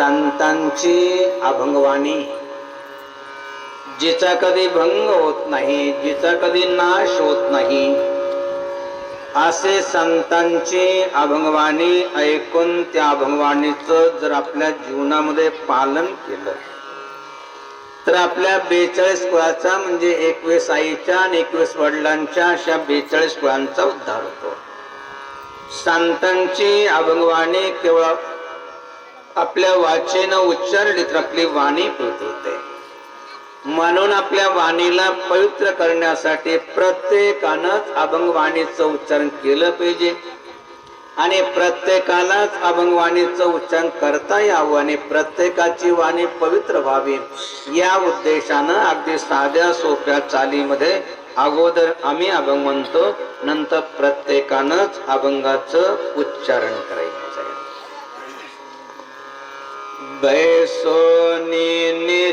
संतांची अभंगवाणी. जिचा कधी भंग होत नाही जिचा कधी नाश होत नाही असे संतांची अभंगवाणी ऐकून त्या अभंगवाणीचं जर आपल्या जीवनामध्ये पालन केलं तर आपल्या बेचाळीस कुळाचा म्हणजे एकवीस आईच्या आणि एकवीस वडिलांच्या अशा बेचाळीस कुळांचा उद्धार होतो. संतांची अभंगवाणी केवळ आपल्या वाचेनं उच्चारली तर आपली वाणी होते म्हणून आपल्या वाणीला पवित्र करण्यासाठी प्रत्येकानंच अभंगवाणीचं उच्चारण केलं पाहिजे. आणि प्रत्येकालाच अभंगवाणीचं उच्चारण करता यावं आणि प्रत्येकाची वाणी पवित्र व्हावी. या उद्देशानं अगदी साध्या सोप्या चालीमध्ये अगोदर आम्ही अभंग म्हणतो नंतर प्रत्येकानंच अभंगाचं उच्चारण करायचं आहे बैसोनी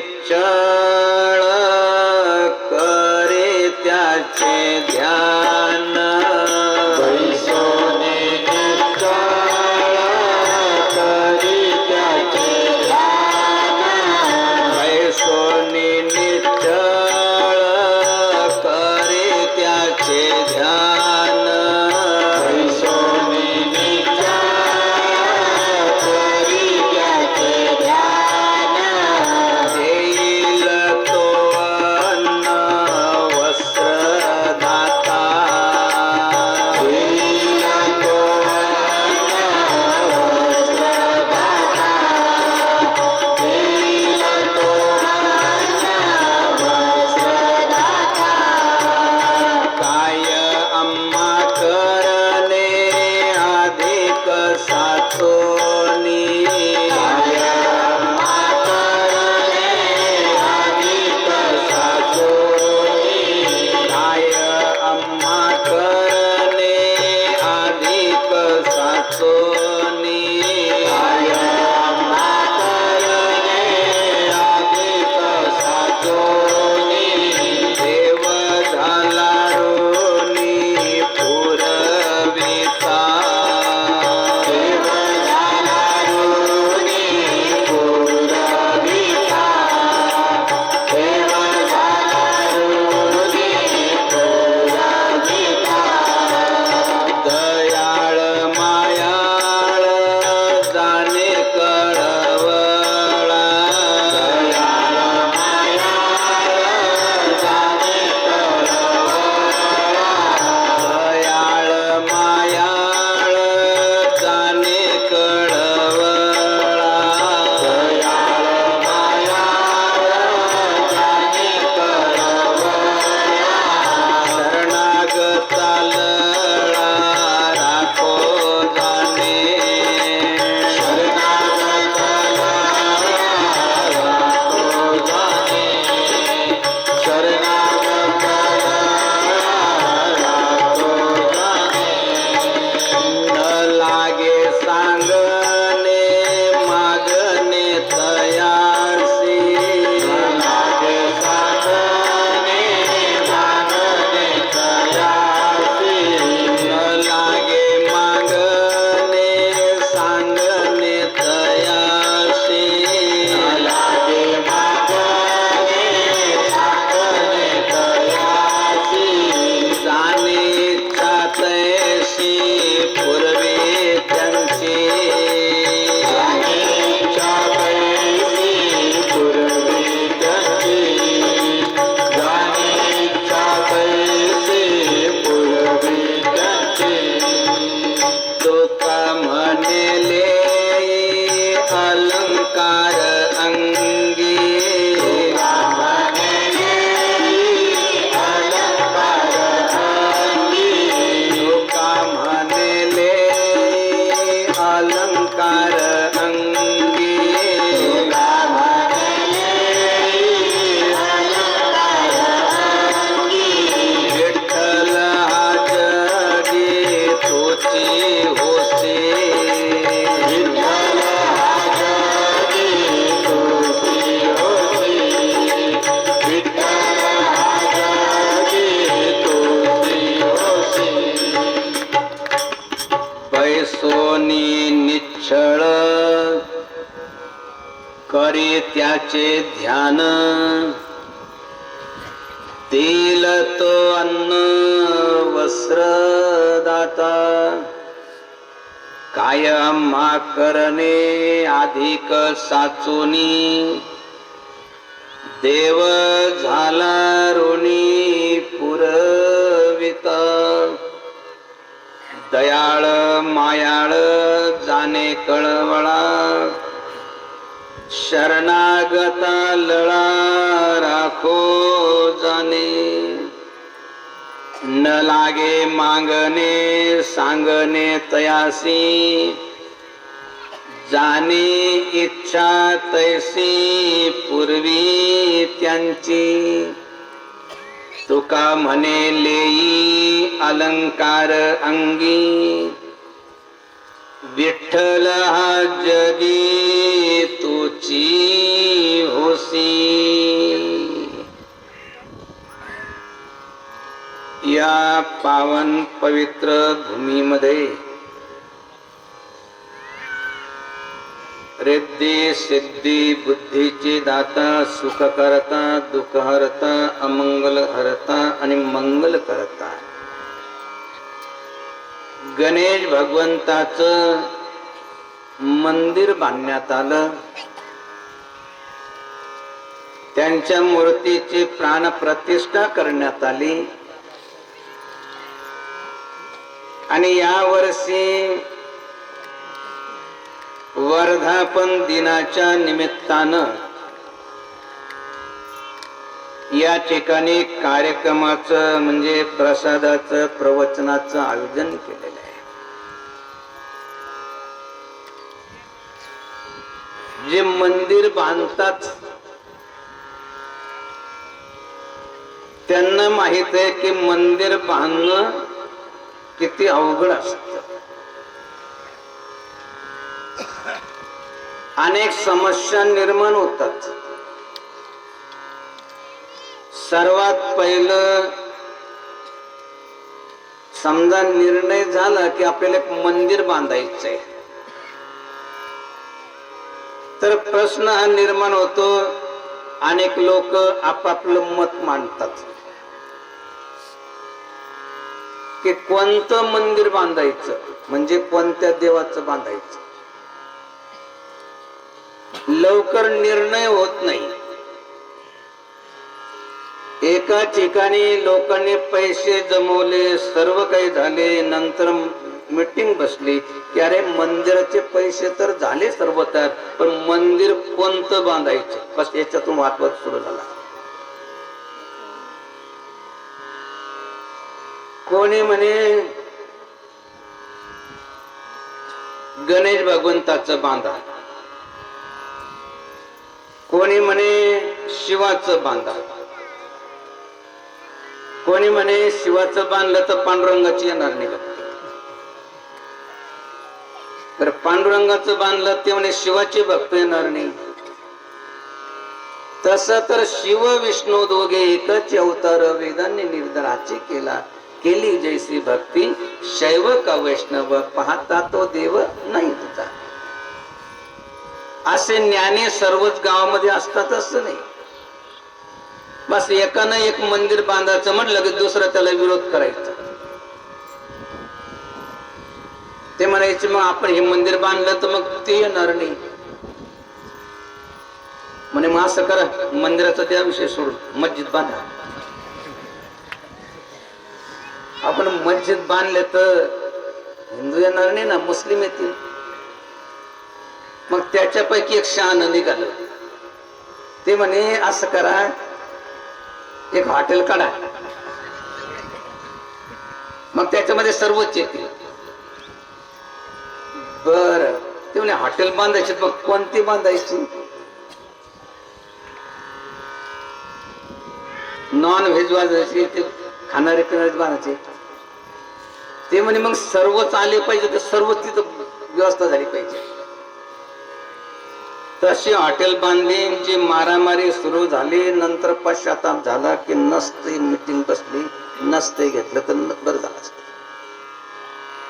करे त्याचे ध्यान। तेल तो अन्न वस्त्रदाता कायम काय मा करणे अधिक साचोनी। देव झाला ऋणी पुरविता। दयाळ मायाळ जाणे कळवळा। शरणागता लळा राखो जाणे न लागे मागणे सांगणे तयासी. जाणे इच्छा तैसी पूर्वी त्यांची. तुका म्हणे लेई अलंकार अंगी. विठ्ठल हा जगी तुची होसी। या पावन पवित्र भूमीमध्ये रिद्धी सिद्धी बुद्धीची दाता सुख करता दुःख हरता अमंगल हरता आणि मंगल करता. गणेश भगवंताचं मंदिर बांधण्यात आलं. त्यांच्या मूर्तीची प्राण प्रतिष्ठा करण्यात आली. आणि या वर्षी वर्धापन दिनाच्या निमित्तानं या ठिकाणी कार्यक्रमाचं म्हणजे प्रसादाचं प्रवचनाचं आयोजन केलेलं आहे. जे मंदिर बांधतात. त्यांना माहीत आहे की मंदिर बांधणं किती अवघड असत. अनेक समस्या निर्माण होतात. सर्वात पहिलं समजा निर्णय झाला की आपल्याला एक मंदिर बांधायचं आहे तर प्रश्न हा निर्माण होतो. अनेक लोक आपापलं मत मांडतात. की कोणतं मंदिर बांधायचं? म्हणजे कोणत्या देवाचं बांधायचं? लवकर निर्णय होत नाही. एका ठिकाणी लोकांनी पैसे जमवले सर्व काही झाले नंतर मीटिंग बसली की अरे मंदिराचे पैसे तर झाले सर्व तर पण मंदिर कोणतं बांधायचे? बस याच्यातून वादवाद सुरू झाला. कोणी म्हणे गणेश भगवंताचं बांधा. कोणी म्हणे शिवाचं बांधा. कोणी म्हणे शिवाचं बांधलं तर पांडुरंगाची येणार नाही. तर पांडुरंगाचं बांधलं ते म्हणे शिवाचे भक्त येणार नाही. तस तर शिव विष्णू दोघे एकच अवतार वेदांनी निर्धाराचे केला. केली जैसी भक्ती शैव का वैष्णव पाहता तो देव नाही तुझा. असे ज्ञाने सर्वच गावामध्ये असतातच नाही. बस एकानं एक मंदिर बांधायचं म्हटलं की दुसरं त्याला विरोध करायचा. ते म्हणायचे मग आपण हे मंदिर बांधलं तर मग ते येणार नाही. म्हणे मग असं करा मंदिराचा त्या विषय सोडून मस्जिद बांधा. आपण मस्जिद बांधले तर हिंदू येणार नाही ना मुस्लिम येतील. मग त्याच्यापैकी एक शहाण निघालं. ते म्हणे असं करा एक हॉटेल काढा. मग त्याच्यामध्ये सर्वच येतील. बर. ते म्हणे हॉटेल बांधायचे मग कोणती बांधायची? नॉन व्हेज बांधायची ते खाणारे पिणारे बांधायचे. ते म्हणे मग सर्वच आले पाहिजे तर सर्व तिथं व्यवस्था झाली पाहिजे. तशी हॉटेल बांधली जी मारामारी सुरू झाली नंतर पश्चाताप झाला की नसते मिटिंग बसली नसते घेतलं तर बरं झालं असतं.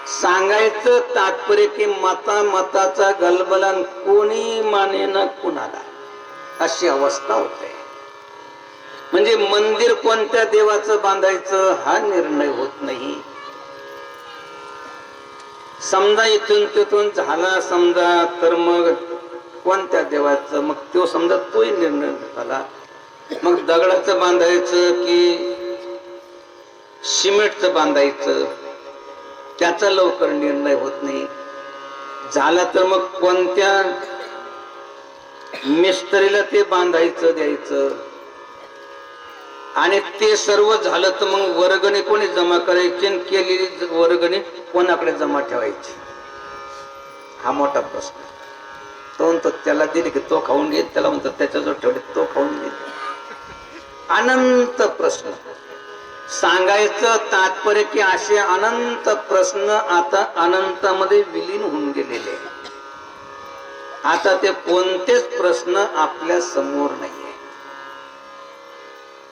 सांगायचं तात्पर्य की मता मताचा गलबलान कोणी माने ना कुणाला? अशी अवस्था होते. म्हणजे मंदिर कोणत्या देवाचं बांधायचं हा निर्णय होत नाही. समजा इथून तिथून झाला समजा तर मग कोणत्या देवाचं? मग तो समजा तोही निर्णय झाला. मग दगडाचं बांधायचं की सिमेंटचं बांधायचं? त्याचा लवकर निर्णय होत नाही. झाला तर मग कोणत्या मिस्त्रीला ते बांधायचं द्यायचं? आणि ते सर्व झालं तर मग वर्गणी कोणी जमा करायची आणि केलेली वर्गणी कोणाकडे जमा ठेवायची? हा मोठा प्रश्न. तो म्हणतो त्याला दिली की तो खाऊन घेईल त्याला म्हणतो त्याच्याजवळ ठेवले तो खाऊन घेईल अनंत प्रश्न. सांगायचं तात्पर्य की असे अनंत प्रश्न आता अनंतामध्ये विलीन होऊन गेलेले आता ते कोणतेच प्रश्न आपल्यासमोर नाहीये.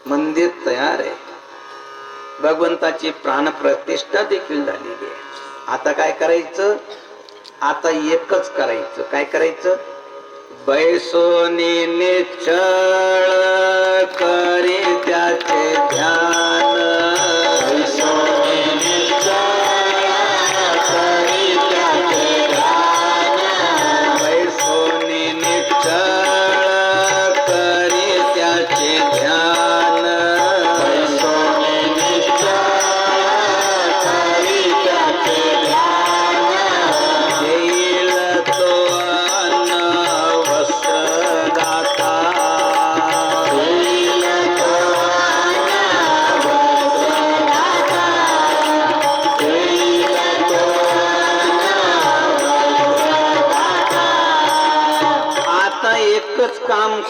मंदिर तयार आहे. भगवंताची प्राणप्रतिष्ठा देखील झालेली आहे. आता काय करायचं? आता एकच करायचं. काय करायचं? बैसोनी निश्चळ करी त्याचे ध्यान.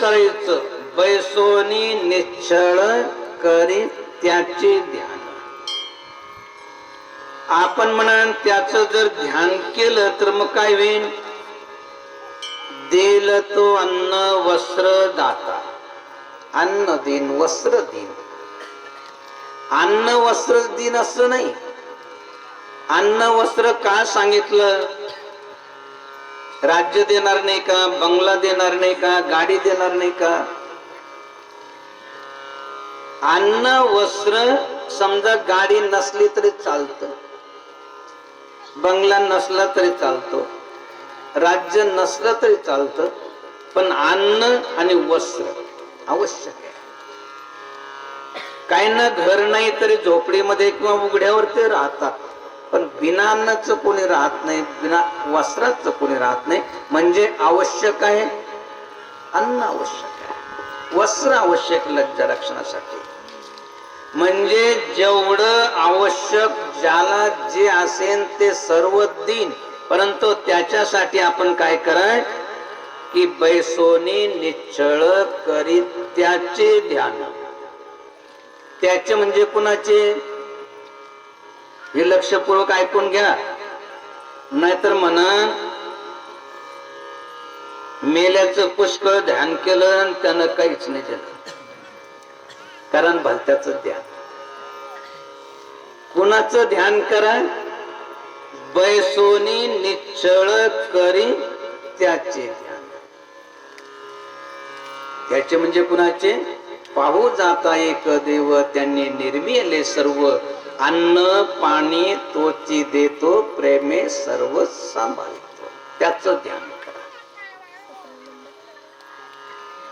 एकच बैसोनी निश्चळ करी त्याचे ध्यान. आपण म्हणाल त्याच जर ध्यान केलं तर मग काय होईल देल तो अन्न वस्त्र दाता. अन्न दिन वस्त्र दिन. अन्न वस्त्र दिन असं नाही. अन्न वस्त्र का सांगितलं? राज्य देणार नाही का? बंगला देणार नाही का? गाडी देणार नाही का? अन्न वस्त्र समजा गाडी नसली तरी चालतं. बंगला नसला तरी चालतो. राज्य नसलं तरी चालतं. पण अन्न आणि वस्त्र आवश्यक आहे. काही ना घर नाही तरी झोपडीमध्ये किंवा उघड्यावर ते राहतात. पण बिना अन्नाचं कोणी राहत नाही बिना वस्त्राचं कोणी राहत नाही. म्हणजे आवश्यक आहे अन्न आवश्यक आहे. वस्त्र आवश्यक लज्जा रक्षणासाठी. म्हणजे जेवढं आवश्यक ज्याला जे असेल ते सर्व दिन. परंतु त्याच्यासाठी आपण काय कराय की बैसोनी निश्चळ करी त्याचे ध्यान. त्याचे म्हणजे कुणाचे? हे लक्षपूर्वक ऐकून घ्या. नाहीतर म्हणा मेल्याचं पुष्कळ ध्यान केलं आणि त्यानं काहीच नाही केलं कारण भलत्याच ध्यान. कुणाचं ध्यान करा? बैसोनी निश्चळ करी त्याचे ध्यान. त्याचे म्हणजे कुणाचे? पाहू जाता एक देव त्यांनी निर्मिले सर्व. अन्न पाणी तोची देतो प्रेमे सर्व सांभाळतो. त्याच ध्यान.